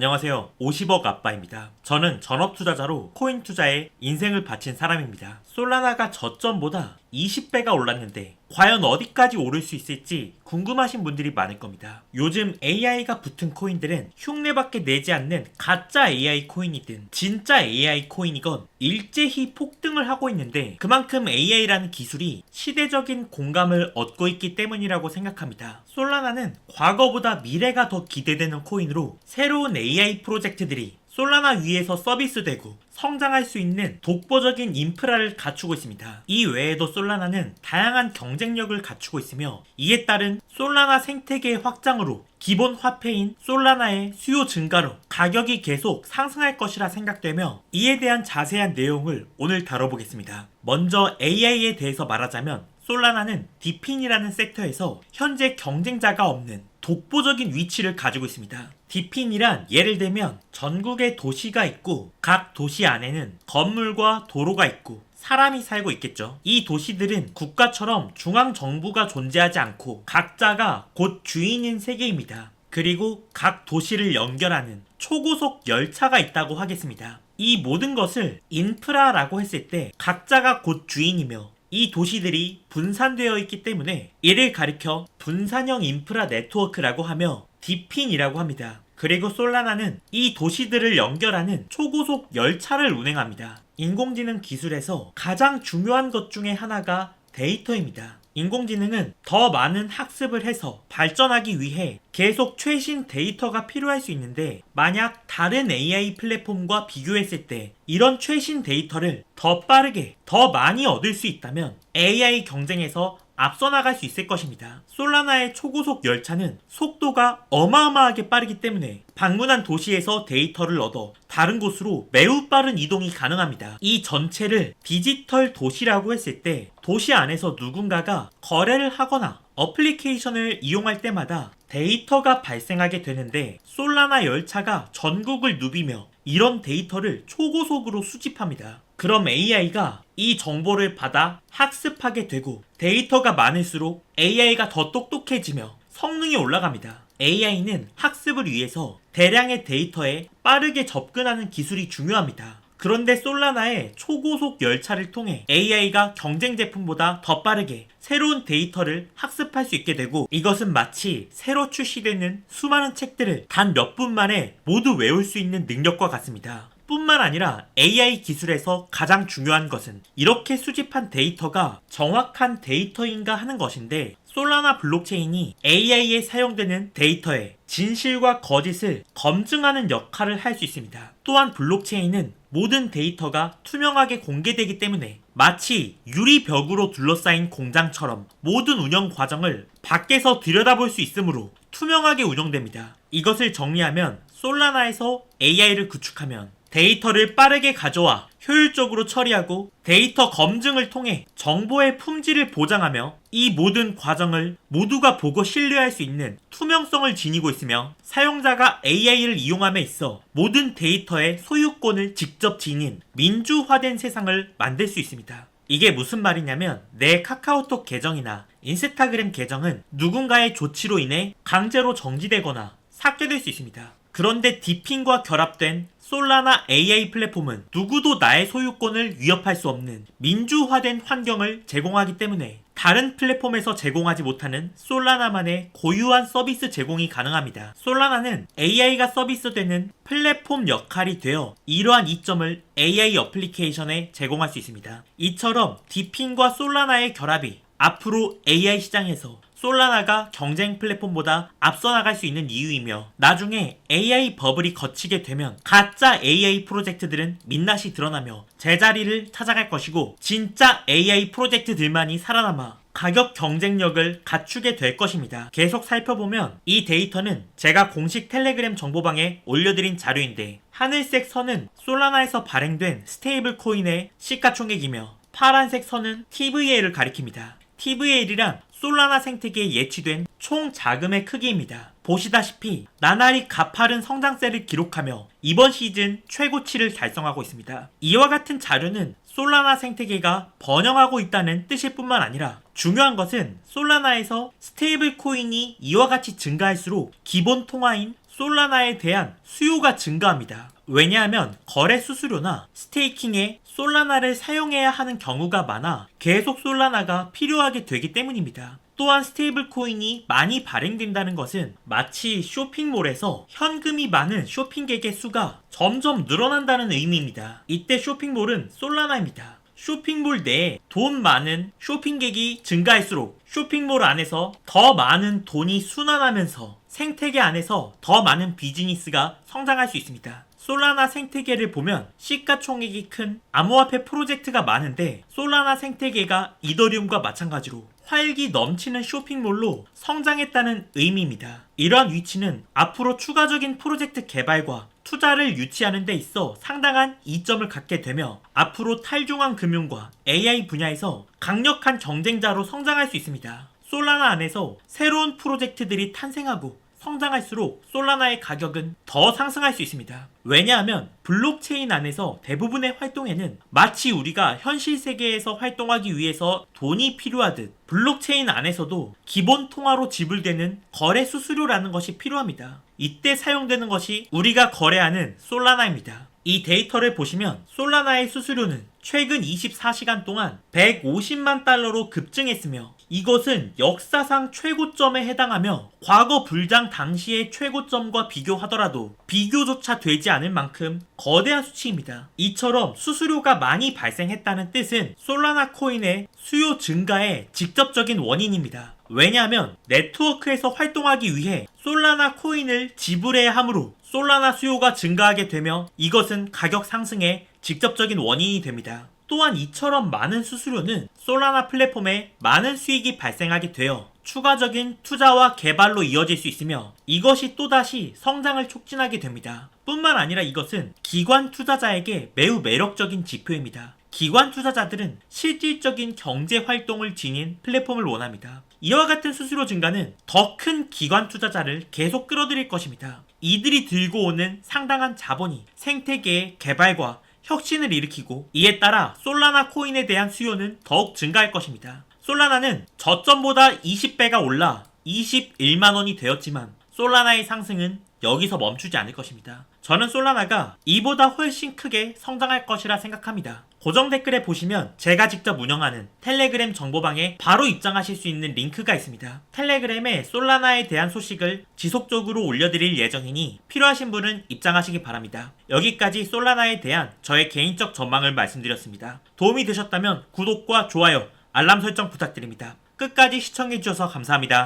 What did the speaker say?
안녕하세요. 50억 아빠입니다. 저는 전업 투자자로 코인 투자에 인생을 바친 사람입니다. 솔라나가 저점보다 20배가 올랐는데 과연 어디까지 오를 수 있을지 궁금하신 분들이 많을 겁니다. 요즘 AI가 붙은 코인들은 흉내밖에 내지 않는 가짜 AI 코인이든 진짜 AI 코인이건 일제히 폭등을 하고 있는데 그만큼 AI라는 기술이 시대적인 공감을 얻고 있기 때문이라고 생각합니다. 솔라나는 과거보다 미래가 더 기대되는 코인으로 새로운 AI 프로젝트들이 솔라나 위에서 서비스되고 성장할 수 있는 독보적인 인프라를 갖추고 있습니다. 이 외에도 솔라나는 다양한 경쟁력을 갖추고 있으며 이에 따른 솔라나 생태계 확장으로 기본 화폐인 솔라나의 수요 증가로 가격이 계속 상승할 것이라 생각되며 이에 대한 자세한 내용을 오늘 다뤄보겠습니다. 먼저 AI에 대해서 말하자면 솔라나는 디핀이라는 섹터에서 현재 경쟁자가 없는 독보적인 위치를 가지고 있습니다. 디핀이란 예를 들면 전국에 도시가 있고 각 도시 안에는 건물과 도로가 있고 사람이 살고 있겠죠. 이 도시들은 국가처럼 중앙 정부가 존재하지 않고 각자가 곧 주인인 세계입니다. 그리고 각 도시를 연결하는 초고속 열차가 있다고 하겠습니다. 이 모든 것을 인프라라고 했을 때 각자가 곧 주인이며 이 도시들이 분산되어 있기 때문에 이를 가리켜 분산형 인프라 네트워크라고 하며 디핀이라고 합니다. 그리고 솔라나는 이 도시들을 연결하는 초고속 열차를 운행합니다. 인공지능 기술에서 가장 중요한 것 중에 하나가 데이터입니다. 인공지능은 더 많은 학습을 해서 발전하기 위해 계속 최신 데이터가 필요할 수 있는데 만약 다른 AI 플랫폼과 비교했을 때 이런 최신 데이터를 더 빠르게 더 많이 얻을 수 있다면 AI 경쟁에서 앞서 나갈 수 있을 것입니다. 솔라나의 초고속 열차는 속도가 어마어마하게 빠르기 때문에 방문한 도시에서 데이터를 얻어 다른 곳으로 매우 빠른 이동이 가능합니다. 이 전체를 디지털 도시라고 했을 때 도시 안에서 누군가가 거래를 하거나 어플리케이션을 이용할 때마다 데이터가 발생하게 되는데 솔라나 열차가 전국을 누비며 이런 데이터를 초고속으로 수집합니다. 그럼 AI가 이 정보를 받아 학습하게 되고 데이터가 많을수록 AI가 더 똑똑해지며 성능이 올라갑니다. AI는 학습을 위해서 대량의 데이터에 빠르게 접근하는 기술이 중요합니다. 그런데 솔라나의 초고속 열차를 통해 AI가 경쟁 제품보다 더 빠르게 새로운 데이터를 학습할 수 있게 되고 이것은 마치 새로 출시되는 수많은 책들을 단 몇 분 만에 모두 외울 수 있는 능력과 같습니다. 뿐만 아니라 AI 기술에서 가장 중요한 것은 이렇게 수집한 데이터가 정확한 데이터인가 하는 것인데 솔라나 블록체인이 AI에 사용되는 데이터의 진실과 거짓을 검증하는 역할을 할 수 있습니다. 또한 블록체인은 모든 데이터가 투명하게 공개되기 때문에 마치 유리벽으로 둘러싸인 공장처럼 모든 운영 과정을 밖에서 들여다볼 수 있으므로 투명하게 운영됩니다. 이것을 정리하면 솔라나에서 AI를 구축하면 데이터를 빠르게 가져와 효율적으로 처리하고 데이터 검증을 통해 정보의 품질을 보장하며 이 모든 과정을 모두가 보고 신뢰할 수 있는 투명성을 지니고 있으며 사용자가 AI를 이용함에 있어 모든 데이터의 소유권을 직접 지닌 민주화된 세상을 만들 수 있습니다. 이게 무슨 말이냐면 내 카카오톡 계정이나 인스타그램 계정은 누군가의 조치로 인해 강제로 정지되거나 삭제될 수 있습니다. 그런데 디핀과 결합된 솔라나 AI 플랫폼은 누구도 나의 소유권을 위협할 수 없는 민주화된 환경을 제공하기 때문에 다른 플랫폼에서 제공하지 못하는 솔라나만의 고유한 서비스 제공이 가능합니다. 솔라나는 AI가 서비스되는 플랫폼 역할이 되어 이러한 이점을 AI 어플리케이션에 제공할 수 있습니다. 이처럼 디핀과 솔라나의 결합이 앞으로 AI 시장에서 솔라나가 경쟁 플랫폼보다 앞서 나갈 수 있는 이유이며 나중에 AI 버블이 거치게 되면 가짜 AI 프로젝트들은 민낯이 드러나며 제자리를 찾아갈 것이고 진짜 AI 프로젝트들만이 살아남아 가격 경쟁력을 갖추게 될 것입니다. 계속 살펴보면 이 데이터는 제가 공식 텔레그램 정보방에 올려드린 자료인데 하늘색 선은 솔라나에서 발행된 스테이블 코인의 시가총액이며 파란색 선은 TVL을 가리킵니다. TVL이란 솔라나 생태계에 예치된 총 자금의 크기입니다. 보시다시피 나날이 가파른 성장세를 기록하며 이번 시즌 최고치를 달성하고 있습니다. 이와 같은 자료는 솔라나 생태계가 번영하고 있다는 뜻일 뿐만 아니라 중요한 것은 솔라나에서 스테이블 코인이 이와 같이 증가할수록 기본 통화인 솔라나에 대한 수요가 증가합니다. 왜냐하면 거래 수수료나 스테이킹에 솔라나를 사용해야 하는 경우가 많아 계속 솔라나가 필요하게 되기 때문입니다. 또한 스테이블 코인이 많이 발행된다는 것은 마치 쇼핑몰에서 현금이 많은 쇼핑객의 수가 점점 늘어난다는 의미입니다. 이때 쇼핑몰은 솔라나입니다. 쇼핑몰 내에 돈 많은 쇼핑객이 증가할수록 쇼핑몰 안에서 더 많은 돈이 순환하면서 생태계 안에서 더 많은 비즈니스가 성장할 수 있습니다. 솔라나 생태계를 보면 시가총액이 큰 암호화폐 프로젝트가 많은데 솔라나 생태계가 이더리움과 마찬가지로 활기 넘치는 쇼핑몰로 성장했다는 의미입니다. 이러한 위치는 앞으로 추가적인 프로젝트 개발과 투자를 유치하는 데 있어 상당한 이점을 갖게 되며 앞으로 탈중앙 금융과 AI 분야에서 강력한 경쟁자로 성장할 수 있습니다. 솔라나 안에서 새로운 프로젝트들이 탄생하고 성장할수록 솔라나의 가격은 더 상승할 수 있습니다. 왜냐하면 블록체인 안에서 대부분의 활동에는 마치 우리가 현실 세계에서 활동하기 위해서 돈이 필요하듯 블록체인 안에서도 기본 통화로 지불되는 거래 수수료라는 것이 필요합니다. 이때 사용되는 것이 우리가 거래하는 솔라나입니다. 이 데이터를 보시면 솔라나의 수수료는 최근 24시간 동안 150만 달러로 급증했으며 이것은 역사상 최고점에 해당하며 과거 불장 당시의 최고점과 비교하더라도 비교조차 되지 않을 만큼 거대한 수치입니다. 이처럼 수수료가 많이 발생했다는 뜻은 솔라나 코인의 수요 증가의 직접적인 원인입니다. 왜냐하면 네트워크에서 활동하기 위해 솔라나 코인을 지불해야 하므로 솔라나 수요가 증가하게 되며 이것은 가격 상승의 직접적인 원인이 됩니다. 또한 이처럼 많은 수수료는 솔라나 플랫폼에 많은 수익이 발생하게 되어 추가적인 투자와 개발로 이어질 수 있으며 이것이 또다시 성장을 촉진하게 됩니다. 뿐만 아니라 이것은 기관 투자자에게 매우 매력적인 지표입니다. 기관 투자자들은 실질적인 경제 활동을 지닌 플랫폼을 원합니다. 이와 같은 수수료 증가는 더 큰 기관 투자자를 계속 끌어들일 것입니다. 이들이 들고 오는 상당한 자본이 생태계의 개발과 혁신을 일으키고 이에 따라 솔라나 코인에 대한 수요는 더욱 증가할 것입니다. 솔라나는 저점보다 20배가 올라 21만 원이 되었지만 솔라나의 상승은 여기서 멈추지 않을 것입니다. 저는 솔라나가 이보다 훨씬 크게 성장할 것이라 생각합니다. 고정 댓글에 보시면 제가 직접 운영하는 텔레그램 정보방에 바로 입장하실 수 있는 링크가 있습니다. 텔레그램에 솔라나에 대한 소식을 지속적으로 올려드릴 예정이니 필요하신 분은 입장하시기 바랍니다. 여기까지 솔라나에 대한 저의 개인적 전망을 말씀드렸습니다. 도움이 되셨다면 구독과 좋아요, 알람 설정 부탁드립니다. 끝까지 시청해주셔서 감사합니다.